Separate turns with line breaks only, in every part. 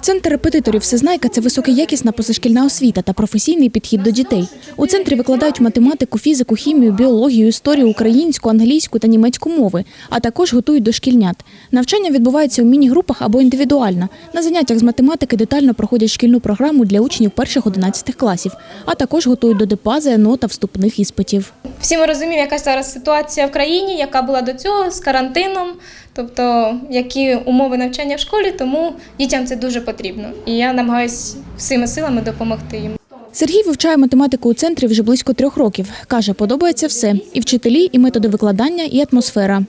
Центр репетиторів Всезнайка це високоякісна позашкільна освіта та професійний підхід до дітей. У центрі викладають математику, фізику, хімію, біологію, історію, українську, англійську та німецьку мови, а також готують дошкільнят. Навчання відбувається у міні-групах або індивідуально. На заняттях з математики детально проходять шкільну програму для учнів перших 11 класів, а також готують до ДПА, ЗНО та вступних іспитів.
Всі ми розуміємо, яка зараз ситуація в країні, яка була до цього з карантином, тобто які умови навчання в школі, тому дітям це дуже потрібно. І я намагаюся всіми силами допомогти їм.
Сергій вивчає математику у центрі вже близько трьох років. Каже, подобається все – і вчителі, і методи викладання, і атмосфера.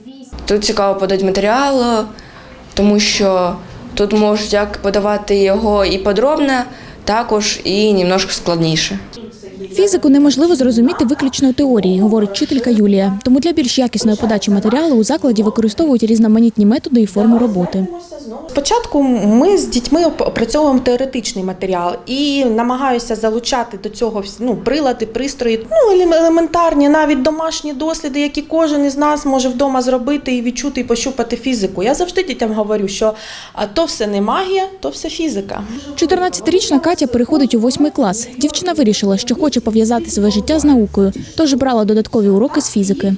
Тут цікаво подати матеріал, тому що тут можуть як подавати його і подробно, також і немножко складніше.
Фізику неможливо зрозуміти виключно теорії, говорить вчителька Юлія. Тому для більш якісної подачі матеріалу у закладі використовують різноманітні методи і форми роботи.
Спочатку ми з дітьми опрацьовуємо теоретичний матеріал і намагаюся залучати до цього всі- ну, прилади, пристрої, ну елементарні, навіть домашні досліди, які кожен із нас може вдома зробити і відчути і пощупати фізику. Я завжди дітям говорю, що то все не магія, то все фізика.
14-річна Катя переходить у восьмий клас. Дівчина вирішила, що хоче пов'язати своє життя з наукою, тож брала додаткові уроки з фізики.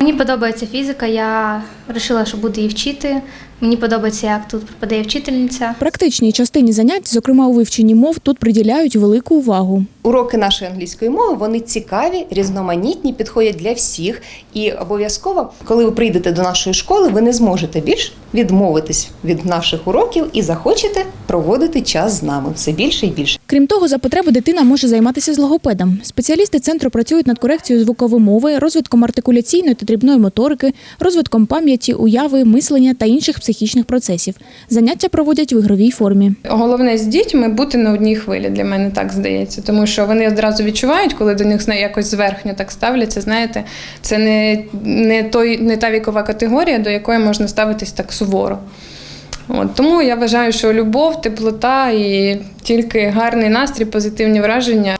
Мені подобається фізика, я вирішила, що буду її вчити. Мені подобається, як тут преподає вчительниця.
Практичній частині занять, зокрема у вивченні мов, тут приділяють велику увагу.
Уроки нашої англійської мови вони цікаві, різноманітні, підходять для всіх. І обов'язково, коли ви прийдете до нашої школи, ви не зможете більш відмовитись від наших уроків і захочете проводити час з нами все більше і більше.
Крім того, за потреби дитина може займатися з логопедом. Спеціалісти центру працюють над корекцією звукової мови, розвитком артикуляційної та дрібної моторики, розвитком пам'яті, уяви, мислення та інших психічних процесів. Заняття проводять в ігровій формі.
Головне з дітьми бути на одній хвилі. Для мене так здається, тому що вони одразу відчувають, коли до них якось зверхньо так ставляться. Знаєте, це не, не той, не та вікова категорія, до якої можна ставитись так суворо. От, тому я вважаю, що любов, теплота і тільки гарний настрій, позитивні враження.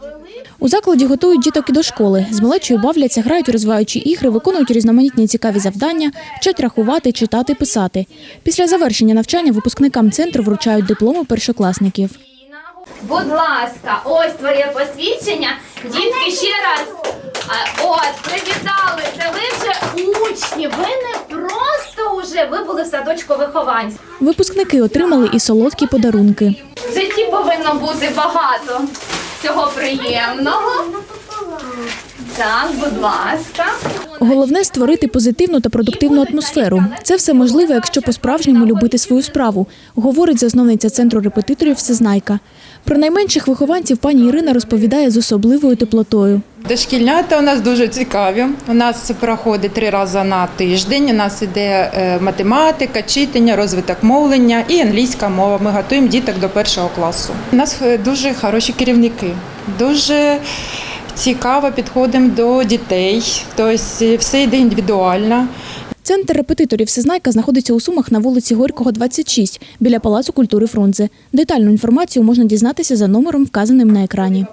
У закладі готують діток і до школи. З малечою бавляться, грають у розвиваючі ігри, виконують різноманітні цікаві завдання, вчать рахувати, читати, писати. Після завершення навчання випускникам центру вручають дипломи першокласників.
Будь ласка, ось твоє посвідчення. Дітки ще раз. От, привітали. Це ви вже учні. Ви не просто уже ви були в садочку вихованців.
Випускники отримали і солодкі подарунки.
В житті повинно бути багато цього приємного. Так, будь ласка.
Головне створити позитивну та продуктивну атмосферу. Це все можливо, якщо по-справжньому любити свою справу, говорить засновниця центру репетиторів Всезнайка. Про найменших вихованців пані Ірина розповідає з особливою теплотою.
Дошкільнята у нас дуже цікаві. У нас проходить три рази на тиждень. У нас іде е, математика, читання, розвиток мовлення і англійська мова. Ми готуємо діток до першого класу. У нас е, дуже хороші керівники, дуже цікаво підходимо до дітей. Тобто е, все йде індивідуально.
Центр репетиторів Всезнайка знаходиться у Сумах на вулиці Горького, 26, біля Палацу культури Фрунзе. Детальну інформацію можна дізнатися за номером, вказаним на екрані.